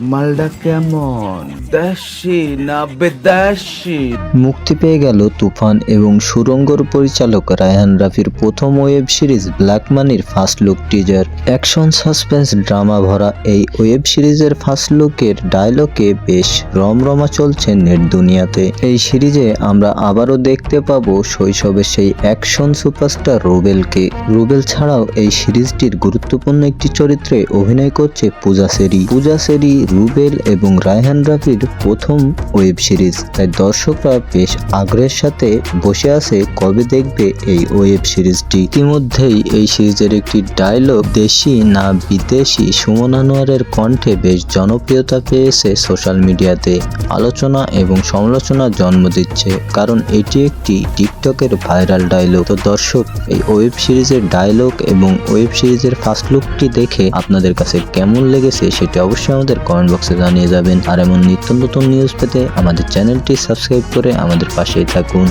মালটা কেমন? দেশি না বেদাসি মুক্তি পেয়ে গেল তুফান এবং সুরঙ্গর পরিচালক রায়হান রাফির প্রথম ওয়েব সিরিজ ব্ল্যাক মানির first look teaser. Action, suspense, drama ভরা এই ওয়েব সিরিজের ফার্স্ট লুকের ডায়লগে বেশ রমরমা চলছে নেট দুনিয়াতে। এই সিরিজে আমরা আবারও দেখতে পাবো শৈশবের সেই অ্যাকশন সুপারস্টার রুবেলকে। রুবেল ছাড়াও এই সিরিজটির গুরুত্বপূর্ণ একটি চরিত্রে অভিনয় করছে পূজা সেরি। পূজা সেরি রুবেল এবং রায়হান রাফির প্রথম ওয়েব সিরিজ। তাই দর্শকরা বেশ আগ্রহের সাথে বসে আছে কবে দেখবে এই ওয়েব সিরিজটি। ইতিমধ্যেই এই সিরিজের একটি ডায়লগ দেশি না বিদেশি সুমন আনোয়ারের কণ্ঠে বেশ জনপ্রিয়তা পেয়েছে সোশ্যাল মিডিয়াতে আলোচনা এবং সমালোচনার জন্ম দিচ্ছে, কারণ এটি একটি টিকটকের ভাইরাল ডায়লগ তো দর্শক, এই ওয়েব সিরিজের ডায়লগ এবং ওয়েব সিরিজের ফার্স্ট লুকটি দেখে আপনাদের কাছে কেমন লেগেছে সেটি অবশ্যই আমাদের কমেন্ট বক্সে জানিয়ে যাবেন। আর এমন নিত্য নতুন নিউজ পেতে আমাদের চ্যানেলটি সাবস্ক্রাইব করে আমাদের পাশেই থাকুন।